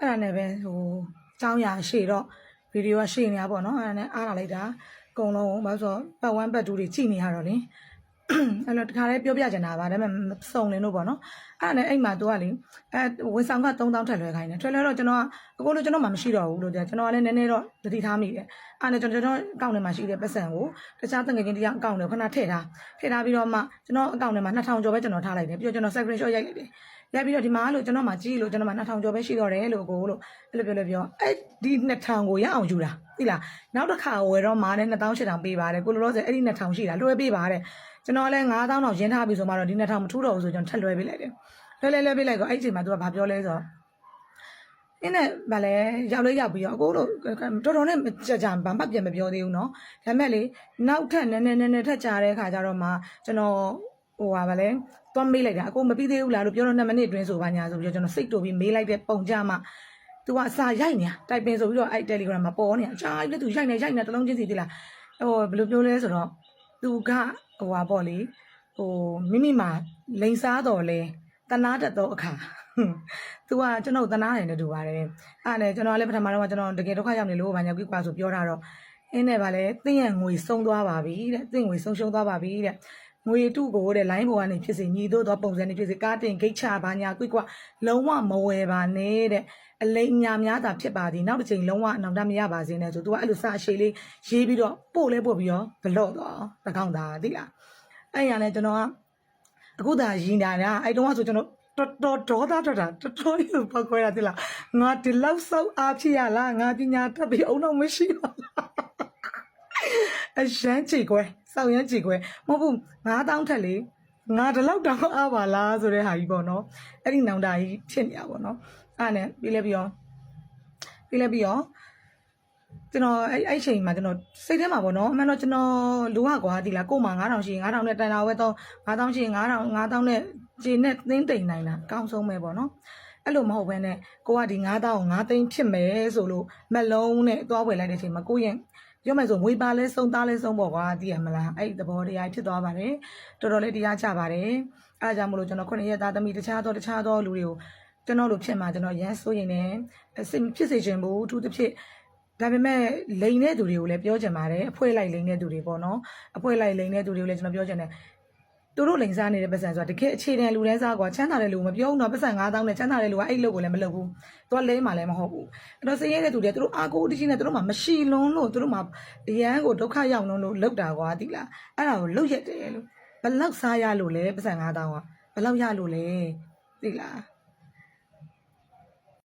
အဲ့ဒါနဲ့ပဲဟိုចောင်းရရှေ့တော့ဗီဒီယိုကရှေ့နေတာပေါ့နော်အဲ့ဒါနဲ့အားလာလိုက်တာအကုန်လုံးဘာလို့ဆိုပတ်ဝန်းပတ်တူတွေကြည့်နေရတော့လေ အဲ့တော့တခါလေးပြောပြချင်တာပါဒါပေမဲ့မစုံလင်လို့ပေါ့နော်အဲ့ဒါနဲ့အဲ့မှာသူကလေအဲဝန်ဆောင်က3000ထက်လွှဲခိုင်းတယ်ထွက်လွှဲတော့ကျွန်တော်ကကိုလိုကျွန်တော်မှမရှိတော့ဘူးလို့ကျွန်တော်ကလည်းနည်းနည်းတော့တတိထားမိတယ်အဲ့ဒါနဲ့ကျွန်တော်ကျွန်တော်အကောင့်ထဲမှာရှိတဲ့ပတ်စံကိုတခြားတငယ်ချင်းတရားအကောင့်တွေခဏထည့်ထားထည့်ထားပြီးတော့မှကျွန်တော်အကောင့်ထဲမှာ2000ကျော်ပဲကျွန်တော်ထားလိုက်တယ်ပြီးတော့ကျွန်တော် screenshot ရိုက်လိုက်တယ်ရိုက်ပြီးတော့ဒီမှာလို့ကျွန်တော်မှကြည့်လို့ကျွန်တော်မှ2000ကျော်ပဲရှိတော့တယ်လို့ကိုလို့အဲ့လိုပြောလို့ပြောအဲ့ဒီ2000ကိုရအောင်ယူတာသိလားနောက်တစ်ခါဝယ်တော့မာနဲ့2800ပေးပါတယ်ကိုလိုလို့ဆိုအဲ့ဒီ2000ရှိတာလွှဲပေးပါတယ် ကျွန်တော်လည်း9000တော့ရင်းထားပြီဆိုမှတော့ဒီ2000မထူးတော့ဘူးဆိုကျွန်တော်ထက်လွှဲပေးလိုက်တယ်လွှဲလဲလွှဲပေးလိုက်တော့အဲ့ဒီအချိန်မှာသူကဘာပြောလဲဆိုတော့အင်းနဲ့ဗာလဲရောက်လေးရောက်ပြီးတော့အကိုတို့တော်တော်နဲ့ကြာကြာဘာမှပြန်မပြောသေးဘူးเนาะဒါပေမဲ့လေနောက်ထပ်နည်းနည်းနည်းနည်းထက်ကြာတဲ့ခါကျတော့မှကျွန်တော်ဟိုပါဗာလဲသွားမေးလိုက်တာအကိုမပြီးသေးဘူးလားလို့ပြောတော့2မိနစ်အတွင်းဆိုပါညာဆိုပြီးတော့ကျွန်တော်စိတ်တူပြီးမေးလိုက်တဲ့ပုံကြမှာသူကအစာရိုက်နေတာတိုင်ပင်ဆိုပြီးတော့အဲ့ Telegram မှာပေါ်နေတာအကြာကြီးလေသူရိုက်နေရိုက်နေတလုံးချင်းစီသီလားဟိုဘယ်လိုပြောလဲဆိုတော့သူက ဟိုဟာပေါ့လေဟိုမိမိမှာလိန်စားတော်လဲတနာတတ်သောအခါသူကကျွန်တော်တနာတယ်နဲ့တူပါတယ်အဲ့ဒါနဲ့ကျွန်တော်လည်းပထမတော့ကျွန်တော်တကယ်ဒုက္ခရောက်နေလို့ဘာညာကွကွာဆိုပြောတာတော့အင်းနဲ့ဗာလဲတင့်ရငွေဆုံးသွားပါပြီတဲ့တင့်ငွေဆုံးရှုံးသွားပါပြီတဲ့ ငွေတုကိုတဲ့ line ပေါ်ကနေဖြစ်စေညီတို့တော့ပုံစံနေဖြစ်စေကားတင်ဂိတ်ချဘာညာကွိကွာလုံးဝမဝယ်ပါနဲ့တဲ့အလိမ်ညာများတာဖြစ်ပါသည်နောက်တစ်ချိန်လုံးဝအနောက်တမရပါစေနဲ့ဆိုသူကအဲ့လိုစာရှည်လေးရေးပြီးတော့ပို့လဲပို့ပြီးတော့ဘလော့တော့တကောင်းတာသိလားအဲ့ရလဲကျွန်တော်ကအခုသာရင်တာนะအဲ့တုန်းကဆိုကျွန်တော်တော်တော်ဒေါသထွက်တာတော်တော်ကြီးပောက်ခွဲတာတိလားငါဒီလောက်စောက်အားဖြစ်ရလားငါပညာတတ်ပြီးအောင်တော့မရှိပါလား အရန်ကြည်ခွဲစောက်ရန်ကြည်ခွဲမဟုတ်ဘူး9000ထက်လေငါဒီလောက်တောင်အားပါလားဆိုတဲ့ဟာကြီးပေါ့နော်အဲ့ဒီနောင်တာကြီးဖြစ်နေတာပေါ့နော်အဲ့ဒါနဲ့ပြီးလဲပြီးရောပြီးလဲပြီးရောကျွန်တော်အဲ့အဲ့ချိန်မှာကျွန်တော်စိတ်ထဲမှာပေါ့နော်အမှန်တော့ကျွန်တော်လူကကွာဒီလားကို့မှာ9000ရှိရင်9000နဲ့တန်တာဝဲတော့9000ရှိရင်9000 9000နဲ့ခြေနဲ့သင်းတိမ်နိုင်တာအကောင်းဆုံးပဲပေါ့နော်အဲ့လိုမဟုတ်ဘဲနဲ့ကိုကဒီ9000ကို9သိန်းဖြစ်မယ်ဆိုလို့မလုံးနဲ့သွားဝယ်လိုက်တဲ့အချိန်မှာကိုရင် ပြောမယ်ဆိုငွေပါလဲစုံသားလဲစုံပေါ့ကွာသိရမလားအဲ့ဒီသဘောတရားဖြစ်သွားပါတယ်တော်တော်လေးတရားချပါတယ်အဲ့ဒါကြောင့်မလို့ကျွန်တော်ခုနှစ်ရက်သားသမီးတခြားသောတခြားသောလူတွေကိုကျွန်တော်လိုဖြစ်မှာကျွန်တော်ရမ်းစိုးရင်လည်းစိတ်ဖြစ်စေချင်ဘူးအထူးသဖြင့်ဒါပေမဲ့လိန်တဲ့သူတွေကိုလည်းပြောချင်ပါတယ်အဖွဲလိုက်လိန်တဲ့သူတွေပေါ့နော်အဖွဲလိုက်လိန်တဲ့သူတွေကိုလည်းကျွန်တော်ပြောချင်တယ် သူတို့လိန်စားနေတဲ့ပတ်စံဆိုတာတကယ်အခြေခံလူတန်းစားကွာချမ်းသာတဲ့လူမပြောဘူးတော့ပတ်စံ9000နဲ့ချမ်းသာတဲ့လူကအဲ့လုပ်ကိုလည်းမလုပ်ဘူးသူကလဲမှလည်းမဟုတ်ဘူးအဲ့တော့စည်ရဲတဲ့သူတွေသူတို့အာကိုတရှိနဲ့သူတို့မှမရှိလုံးလို့သူတို့မှအရန်ကိုဒုက္ခရောက်လုံးလို့လောက်တာကွာတိလားအဲ့ဒါကိုလုတ်ရက်တယ်လို့ဘယ်လောက်စားရလို့လဲပတ်စံ9000ကဘယ်လောက်ရလို့လဲတိလား